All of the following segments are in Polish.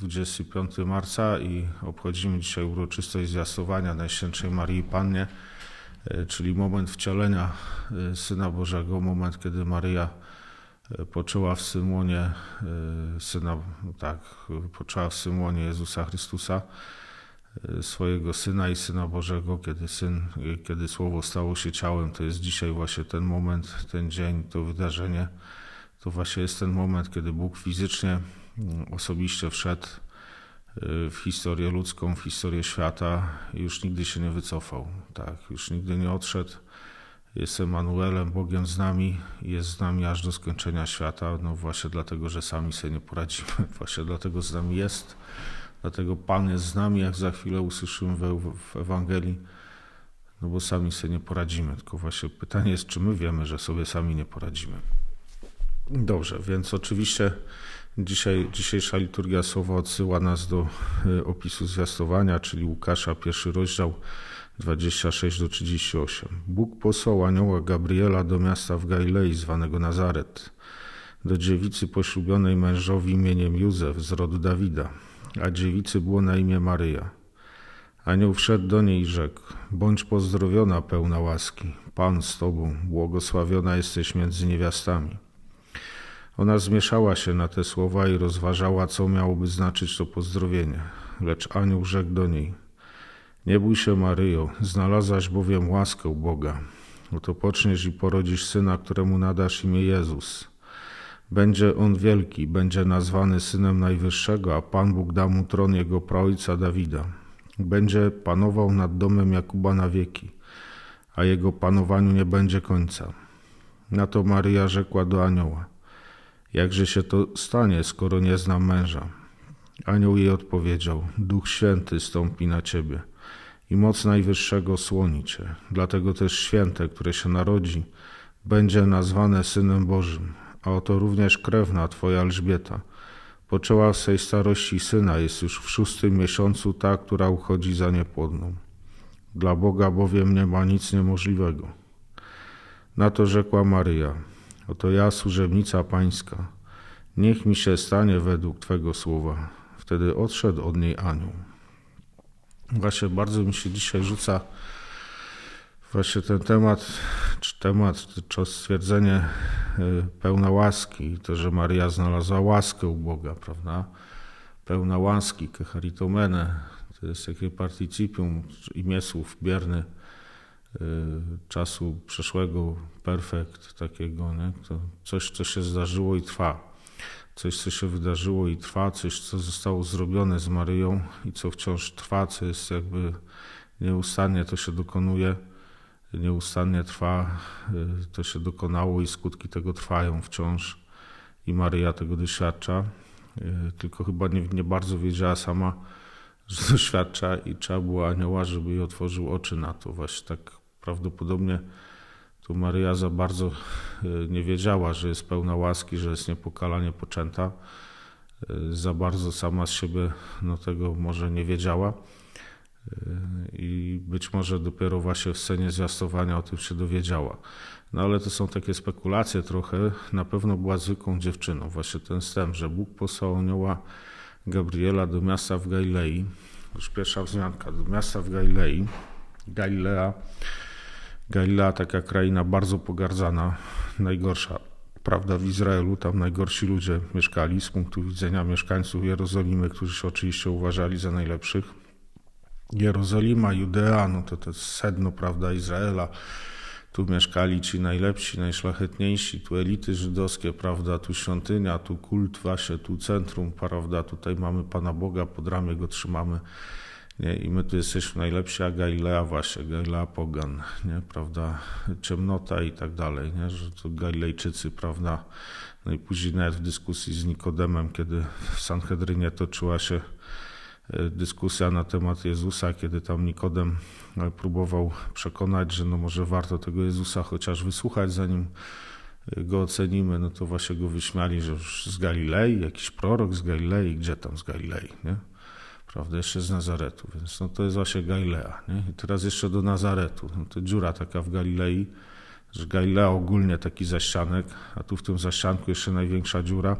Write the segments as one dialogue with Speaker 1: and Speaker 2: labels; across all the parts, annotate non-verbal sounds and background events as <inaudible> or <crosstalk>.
Speaker 1: 25 marca i obchodzimy dzisiaj uroczystość zwiastowania Najświętszej Marii Pannie, y, czyli moment wcielenia y, Syna Bożego, moment, kiedy Maryja y, poczęła w Symonie Syna, tak, poczęła w Symonie Jezusa Chrystusa, swojego Syna i Syna Bożego, kiedy Syn, kiedy Słowo stało się ciałem, to jest dzisiaj właśnie ten moment, ten dzień, to wydarzenie, to właśnie jest ten moment, kiedy Bóg fizycznie, osobiście wszedł y, w historię ludzką, w historię świata i już nigdy się nie wycofał. Tak, już nigdy nie odszedł. Jest Emanuelem, Bogiem z nami jest z nami aż do skończenia świata. No właśnie dlatego, że sami sobie nie poradzimy. <laughs> Właśnie dlatego z nami jest. Dlatego Pan jest z nami, jak za chwilę usłyszymy w Ewangelii. No bo sami sobie nie poradzimy. Tylko właśnie pytanie jest, czy my wiemy, że sobie sami nie poradzimy. Dobrze, więc oczywiście dzisiaj, dzisiejsza liturgia słowa odsyła nas do y, opisu zwiastowania, czyli Łukasza, pierwszy rozdział 26 do 38. Bóg posłał anioła Gabriela do miasta w Galilei zwanego Nazaret, do dziewicy poślubionej mężowi imieniem Józef z rodu Dawida, a dziewicy było na imię Maryja. Anioł wszedł do niej i rzekł: Bądź pozdrowiona, pełna łaski, Pan z tobą, błogosławiona jesteś między niewiastami. Ona zmieszała się na te słowa i rozważała, co miałoby znaczyć to pozdrowienie. Lecz anioł rzekł do niej: Nie bój się, Maryjo, znalazłaś bowiem łaskę u Boga. Oto poczniesz i porodzisz syna, któremu nadasz imię Jezus. Będzie on wielki, będzie nazwany synem Najwyższego, a Pan Bóg da mu tron jego praojca Dawida. Będzie panował nad domem Jakuba na wieki, a jego panowaniu nie będzie końca. Na to Maryja rzekła do anioła: Jakże się to stanie, skoro nie znam męża? Anioł jej odpowiedział: Duch Święty stąpi na ciebie i moc Najwyższego słoni cię. Dlatego też święte, które się narodzi, będzie nazwane Synem Bożym. A oto również krewna twoja Elżbieta. Poczęła w swej starości syna, jest już w szóstym miesiącu ta, która uchodzi za niepłodną. Dla Boga bowiem nie ma nic niemożliwego. Na to rzekła Maryja: Oto ja, służebnica pańska, niech mi się stanie według Twego słowa. Wtedy odszedł od niej anioł. Właśnie bardzo mi się dzisiaj rzuca właśnie ten temat, czy temat, czy stwierdzenie y, pełna łaski, to, że Maria znalazła łaskę u Boga, prawda? Pełna łaski, kecharitomene, to jest takie participum, imię słów bierny czasu przeszłego, perfekt takiego, nie? To coś, co się zdarzyło i trwa. Coś, co się wydarzyło i trwa, coś, co zostało zrobione z Maryją i co wciąż trwa, co jest jakby nieustannie to się dokonuje, nieustannie trwa, y, to się dokonało i skutki tego trwają wciąż i Maryja tego doświadcza. Y, Tylko chyba nie, nie bardzo wiedziała sama, że <laughs> doświadcza i trzeba było anioła, żeby jej otworzył oczy na to. Właśnie tak prawdopodobnie tu Maryja za bardzo y, nie wiedziała, że jest pełna łaski, że jest niepokalanie poczęta. Y, Za bardzo sama z siebie no, tego może nie wiedziała. Y, I być może dopiero właśnie w scenie zwiastowania o tym się dowiedziała. No ale to są takie spekulacje trochę. Na pewno była zwykłą dziewczyną. Właśnie ten wstęp, że Bóg posłał anioła Gabriela do miasta w Galilei. Już pierwsza wzmianka, do miasta w Galilei. Galilea Galilea, taka kraina bardzo pogardzana, najgorsza, prawda, w Izraelu, tam najgorsi ludzie mieszkali z punktu widzenia mieszkańców Jerozolimy, którzy się oczywiście uważali za najlepszych. Jerozolima, Judea, no to to jest sedno, prawda, Izraela. Tu mieszkali ci najlepsi, najszlachetniejsi, tu elity żydowskie, prawda, tu świątynia, tu kult właśnie, tu centrum, prawda, tutaj mamy Pana Boga, pod ramię go trzymamy. Nie? I my tu jesteśmy najlepsi, a Galilea właśnie, Galilea Pogan, nie? prawda, ciemnota i tak dalej, nie? że to Galilejczycy, prawda, no i później nawet w dyskusji z Nikodemem, kiedy w Sanhedrynie toczyła się e, dyskusja na temat Jezusa, kiedy tam Nikodem e, próbował przekonać, że no może warto tego Jezusa chociaż wysłuchać, zanim e, go ocenimy, no to właśnie go wyśmiali, że już z Galilei, jakiś prorok z Galilei, gdzie tam z Galilei, nie? Prawda, jeszcze z Nazaretu, więc no to jest właśnie Galilea, nie? I teraz jeszcze do Nazaretu, no to dziura taka w Galilei, że Galilea ogólnie taki zaścianek, a tu w tym zaścianku jeszcze największa dziura,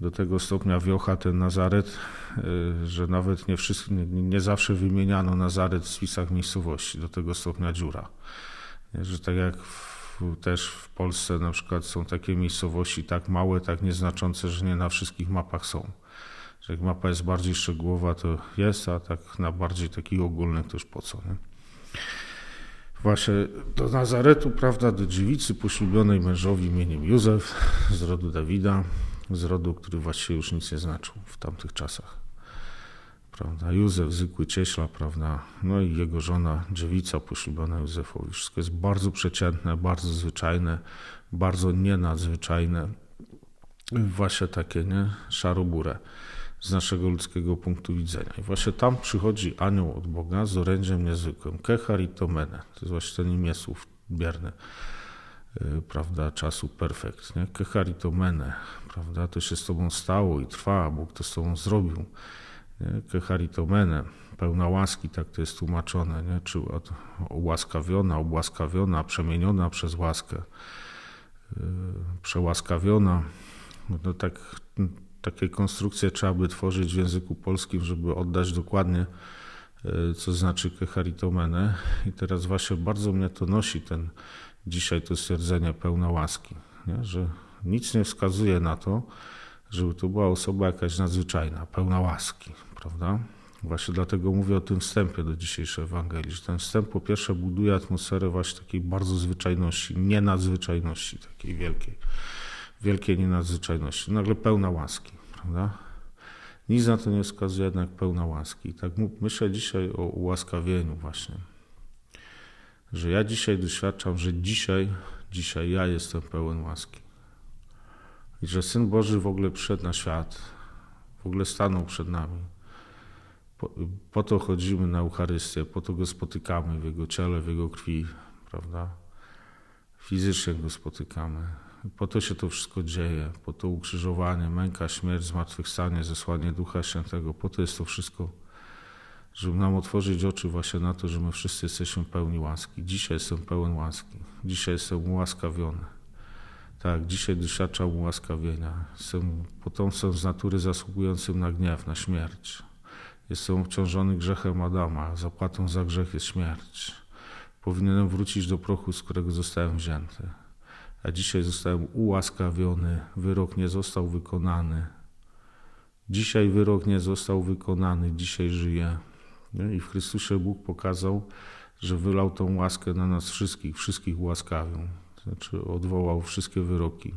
Speaker 1: do tego stopnia wiocha ten Nazaret, y, że nawet nie, wszyscy, nie, nie zawsze wymieniano Nazaret w spisach miejscowości, do tego stopnia dziura. Że tak jak w, też w Polsce na przykład są takie miejscowości tak małe, tak nieznaczące, że nie na wszystkich mapach są. Jak mapa jest bardziej szczegółowa, to jest, a tak na bardziej takich ogólnych to już po co. Nie? Właśnie do Nazaretu, prawda, do dziewicy poślubionej mężowi imieniem Józef z rodu Dawida, z rodu, który właściwie już nic nie znaczył w tamtych czasach. Prawda? Józef, zwykły cieśla, prawda? No i jego żona, dziewica poślubiona Józefowi. Wszystko jest bardzo przeciętne, bardzo zwyczajne, bardzo nienadzwyczajne. Właśnie takie, nie? Szaroburę z naszego ludzkiego punktu widzenia. I właśnie tam przychodzi anioł od Boga z orędziem niezwykłym. Kechar i Tomene. To jest właśnie ten imię słów bierny prawda, czasu perfekt. Nie? Kecharitomene, prawda, to się z tobą stało i trwa, Bóg to z tobą zrobił. Nie? Kecharitomene, pełna łaski, tak to jest tłumaczone, nie? czy ułaskawiona, obłaskawiona, przemieniona przez łaskę, yy, przełaskawiona. No tak, takie konstrukcje trzeba by tworzyć w języku polskim, żeby oddać dokładnie, yy, co znaczy kecharitomene. I teraz właśnie bardzo mnie to nosi, ten dzisiaj to stwierdzenie pełna łaski, nie? że nic nie wskazuje na to, żeby to była osoba jakaś nadzwyczajna, pełna łaski, prawda? Właśnie dlatego mówię o tym wstępie do dzisiejszej Ewangelii, że ten wstęp po pierwsze buduje atmosferę właśnie takiej bardzo zwyczajności, nienadzwyczajności, takiej wielkiej, wielkiej nienadzwyczajności. Nagle pełna łaski, prawda? Nic na to nie wskazuje jednak pełna łaski. tak myślę dzisiaj o ułaskawieniu właśnie że ja dzisiaj doświadczam, że dzisiaj, dzisiaj ja jestem pełen łaski. I że Syn Boży w ogóle przyszedł na świat, w ogóle stanął przed nami. Po, po, to chodzimy na Eucharystię, po to go spotykamy w Jego ciele, w Jego krwi, prawda? Fizycznie go spotykamy. Po to się to wszystko dzieje, po to ukrzyżowanie, męka, śmierć, zmartwychwstanie, zesłanie Ducha Świętego, po to jest to wszystko żeby nam otworzyć oczy właśnie na to, że my wszyscy jesteśmy pełni łaski. Dzisiaj jestem pełen łaski. Dzisiaj jestem ułaskawiony. Tak, dzisiaj doświadczam ułaskawienia. Jestem potomstwem z natury zasługującym na gniew, na śmierć. Jestem obciążony grzechem Adama. Zapłatą za grzech jest śmierć. Powinienem wrócić do prochu, z którego zostałem wzięty. A dzisiaj zostałem ułaskawiony. Wyrok nie został wykonany. Dzisiaj wyrok nie został wykonany. Dzisiaj żyję. Nie? I w Chrystusie Bóg pokazał, że wylał tą łaskę na nas wszystkich, wszystkich łaskawią. Znaczy odwołał wszystkie wyroki.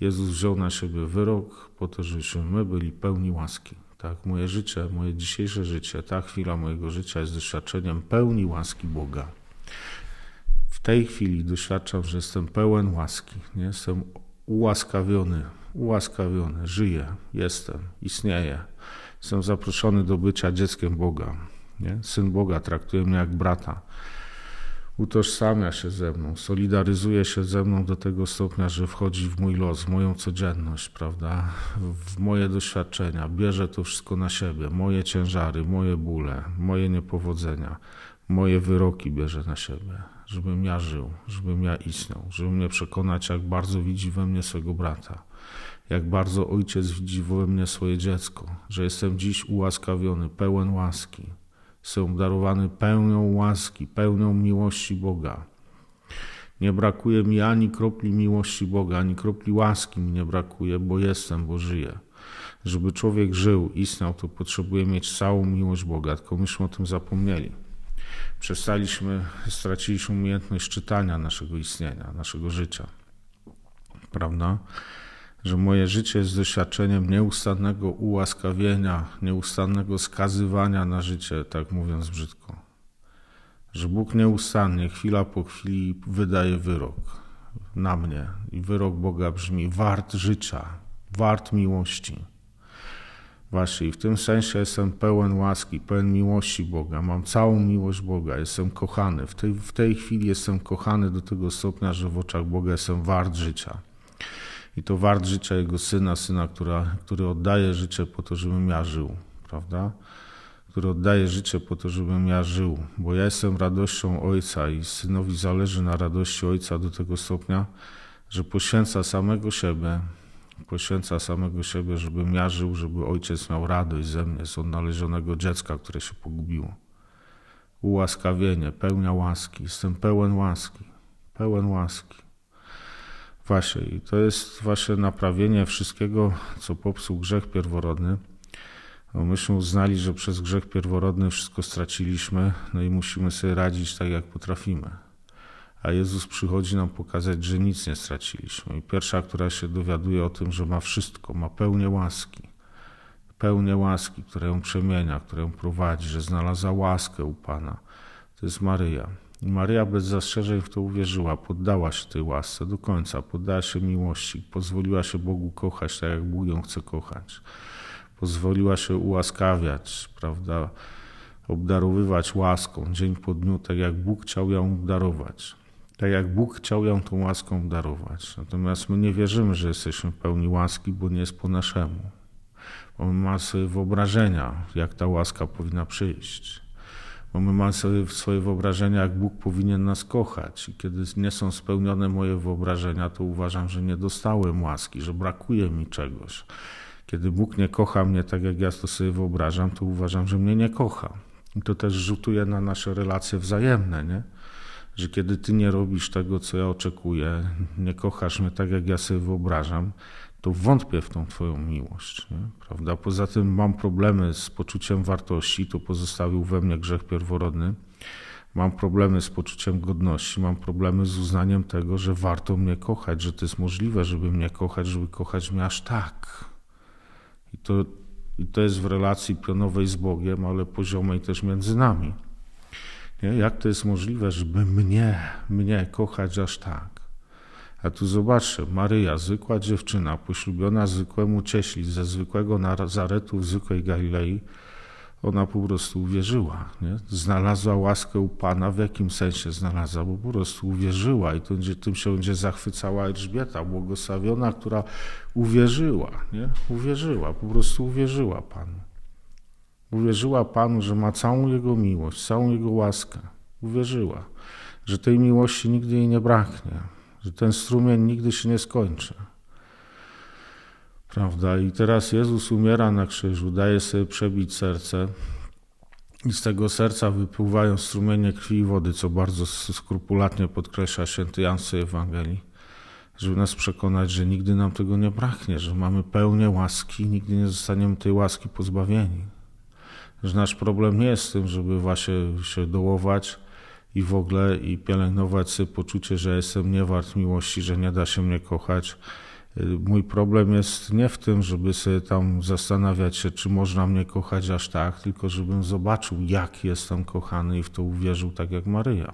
Speaker 1: Jezus wziął na siebie wyrok po to, żebyśmy my byli pełni łaski. Tak, moje życie, moje dzisiejsze życie, ta chwila mojego życia jest doświadczeniem pełni łaski Boga. Tej chwili doświadczam, że jestem pełen łaski. Nie? Jestem ułaskawiony, ułaskawiony, żyję, jestem, istnieję. Jestem zaproszony do bycia dzieckiem Boga. Nie? Syn Boga traktuje mnie jak brata. Utożsamia się ze mną, solidaryzuje się ze mną do tego stopnia, że wchodzi w mój los, w moją codzienność, prawda? w moje doświadczenia, bierze to wszystko na siebie, moje ciężary, moje bóle, moje niepowodzenia, moje wyroki bierze na siebie, żebym ja żył, żebym ja istniał, żeby mnie przekonać, jak bardzo widzi we mnie swego brata jak bardzo Ojciec widzi we mnie swoje dziecko, że jestem dziś ułaskawiony, pełen łaski. Jestem obdarowany pełnią łaski, pełnią miłości Boga. Nie brakuje mi ani kropli miłości Boga, ani kropli łaski mi nie brakuje, bo jestem, bo żyję. Żeby człowiek żył, istniał, to potrzebuje mieć całą miłość Boga, tylko myśmy o tym zapomnieli. Przestaliśmy, straciliśmy umiejętność czytania naszego istnienia, naszego życia. Prawda? że moje życie jest doświadczeniem nieustannego ułaskawienia, nieustannego skazywania na życie, tak mówiąc brzydko. Że Bóg nieustannie, chwila po chwili wydaje wyrok na mnie. I wyrok Boga brzmi: wart życia, wart miłości, I w tym sensie jestem pełen łaski, pełen miłości Boga. Mam całą miłość Boga, jestem kochany. W tej, w tej chwili jestem kochany do tego stopnia, że w oczach Boga jestem wart życia. I to wart życia Jego Syna, Syna, która, który oddaje życie po to, żebym ja żył, prawda? Który oddaje życie po to, żebym ja żył, bo ja jestem radością Ojca i Synowi zależy na radości Ojca do tego stopnia, że poświęca samego siebie, poświęca samego siebie, żebym ja żył, żeby ojciec miał radość ze mnie, z odnalezionego dziecka, które się pogubiło. Ułaskawienie, pełnia łaski. Jestem pełen łaski, pełen łaski. Właśnie, i to jest właśnie naprawienie wszystkiego, co popsuł grzech pierworodny. No myśmy uznali, że przez grzech pierworodny wszystko straciliśmy, no i musimy sobie radzić tak, jak potrafimy a Jezus przychodzi nam pokazać, że nic nie straciliśmy. I pierwsza, która się dowiaduje o tym, że ma wszystko, ma pełnię łaski, pełnię łaski, która ją przemienia, która ją prowadzi, że znalazła łaskę u Pana, to jest Maryja. I Maryja bez zastrzeżeń w to uwierzyła, poddała się tej łasce do końca, poddała się miłości, pozwoliła się Bogu kochać tak, jak Bóg ją chce kochać. Pozwoliła się ułaskawiać, prawda, obdarowywać łaską. Dzień po dniu, tak jak Bóg chciał ją obdarować tak jak Bóg chciał ją tą łaską darować. Natomiast my nie wierzymy, że jesteśmy pełni łaski, bo nie jest po naszemu. Mamy sobie wyobrażenia, jak ta łaska powinna przyjść. Mamy sobie swoje wyobrażenia, jak Bóg powinien nas kochać. I kiedy nie są spełnione moje wyobrażenia, to uważam, że nie dostałem łaski, że brakuje mi czegoś. Kiedy Bóg nie kocha mnie tak, jak ja to sobie wyobrażam, to uważam, że mnie nie kocha. I to też rzutuje na nasze relacje wzajemne, nie? Że kiedy ty nie robisz tego, co ja oczekuję, nie kochasz mnie tak, jak ja sobie wyobrażam, to wątpię w tą twoją miłość. Nie? Prawda? Poza tym mam problemy z poczuciem wartości, to pozostawił we mnie grzech pierworodny. Mam problemy z poczuciem godności, mam problemy z uznaniem tego, że warto mnie kochać, że to jest możliwe, żeby mnie kochać, żeby kochać mnie aż tak. I to, i to jest w relacji pionowej z Bogiem, ale poziomej też między nami. Nie? Jak to jest możliwe, żeby mnie, mnie kochać aż tak? A tu zobaczcie, Maryja, zwykła dziewczyna, poślubiona zwykłemu cieśli ze zwykłego Nazaretu w zwykłej Galilei, ona po prostu uwierzyła. Nie? Znalazła łaskę u Pana. W jakim sensie znalazła? Bo po prostu uwierzyła i to, tym się będzie zachwycała Elżbieta, błogosławiona, która uwierzyła. Nie? Uwierzyła, po prostu uwierzyła Panu. Uwierzyła Panu, że ma całą Jego miłość, całą Jego łaskę. Uwierzyła, że tej miłości nigdy jej nie braknie, że ten strumień nigdy się nie skończy. Prawda? I teraz Jezus umiera na krzyżu, daje sobie przebić serce, i z tego serca wypływają strumienie krwi i wody, co bardzo skrupulatnie podkreśla święty Jan w Ewangelii, żeby nas przekonać, że nigdy nam tego nie braknie, że mamy pełnię łaski, nigdy nie zostaniemy tej łaski pozbawieni że nasz problem nie jest w tym, żeby właśnie się dołować i w ogóle i pielęgnować sobie poczucie, że jestem niewart miłości, że nie da się mnie kochać. Mój problem jest nie w tym, żeby sobie tam zastanawiać się, czy można mnie kochać aż tak, tylko żebym zobaczył, jak jestem kochany i w to uwierzył, tak jak Maryja.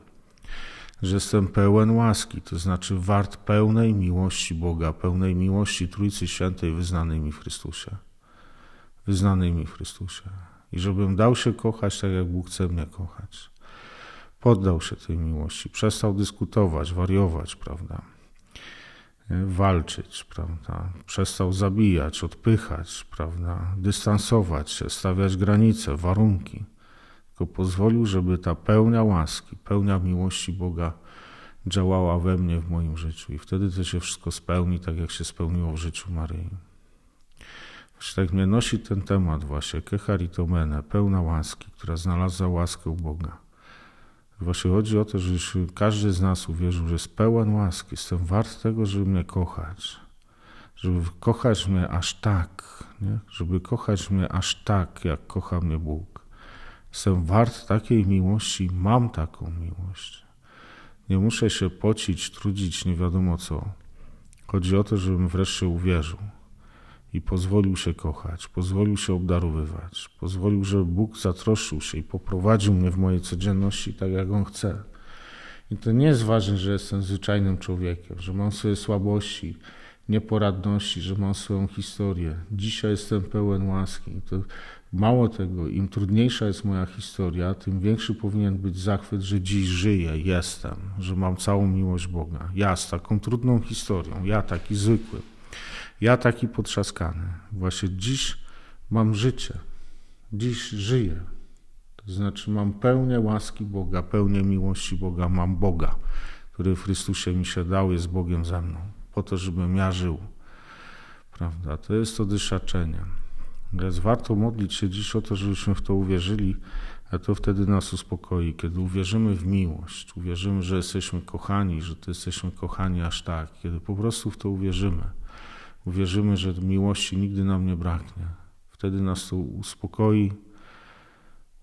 Speaker 1: Że jestem pełen łaski, to znaczy wart pełnej miłości Boga, pełnej miłości Trójcy Świętej wyznanej mi w Chrystusie. Wyznanej mi w Chrystusie i żebym dał się kochać tak, jak Bóg chce mnie kochać. Poddał się tej miłości, przestał dyskutować, wariować, prawda? Walczyć, prawda? Przestał zabijać, odpychać, prawda? Dystansować się, stawiać granice, warunki. Tylko pozwolił, żeby ta pełnia łaski, pełnia miłości Boga działała we mnie, w moim życiu. I wtedy to się wszystko spełni, tak jak się spełniło w życiu Maryi. Tak mnie nosi ten temat właśnie, kecharitomene, pełna łaski, która znalazła łaskę u Boga. Właśnie chodzi o to, że każdy z nas uwierzył, że jest pełen łaski, jestem wart tego, żeby mnie kochać. Żeby kochać mnie aż tak, nie? żeby kochać mnie aż tak, jak kocha mnie Bóg. Jestem wart takiej miłości, mam taką miłość. Nie muszę się pocić, trudzić, nie wiadomo co. Chodzi o to, żebym wreszcie uwierzył i pozwolił się kochać, pozwolił się obdarowywać, pozwolił, żeby Bóg zatroszczył się i poprowadził mnie w mojej codzienności tak, jak On chce. I to nie jest ważne, że jestem zwyczajnym człowiekiem, że mam swoje słabości nieporadności, że mam swoją historię. Dzisiaj jestem pełen łaski. To mało tego, im trudniejsza jest moja historia, tym większy powinien być zachwyt, że dziś żyję, jestem, że mam całą miłość Boga. Ja z taką trudną historią, ja taki zwykły, ja taki potrzaskany. Właśnie dziś mam życie, dziś żyję. To znaczy mam pełnię łaski Boga, pełnię miłości Boga, mam Boga, który w Chrystusie mi się dał, jest Bogiem ze mną, po to, żebym ja żył. Prawda? To jest to doświadczenie. Więc warto modlić się dziś o to, żebyśmy w to uwierzyli, a to wtedy nas uspokoi. Kiedy uwierzymy w miłość, uwierzymy, że jesteśmy kochani, że to jesteśmy kochani aż tak, kiedy po prostu w to uwierzymy, uwierzymy, że miłości nigdy nam nie braknie, wtedy nas to uspokoi,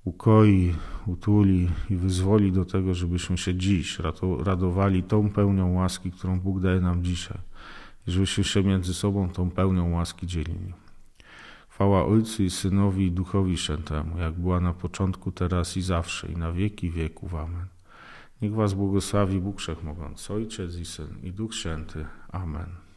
Speaker 1: ukoi, utuli i wyzwoli do tego, żebyśmy się dziś radowali tą pełnią łaski, którą Bóg daje nam dzisiaj. I żebyśmy się między sobą tą pełnią łaski dzielili. Chwała Ojcu i Synowi i Duchowi Świętemu, jak była na początku, teraz i zawsze, i na wieki wieków. Amen. Niech Was błogosławi Bóg Wszechmogący, Ojciec i Syn i Duch Święty. Amen.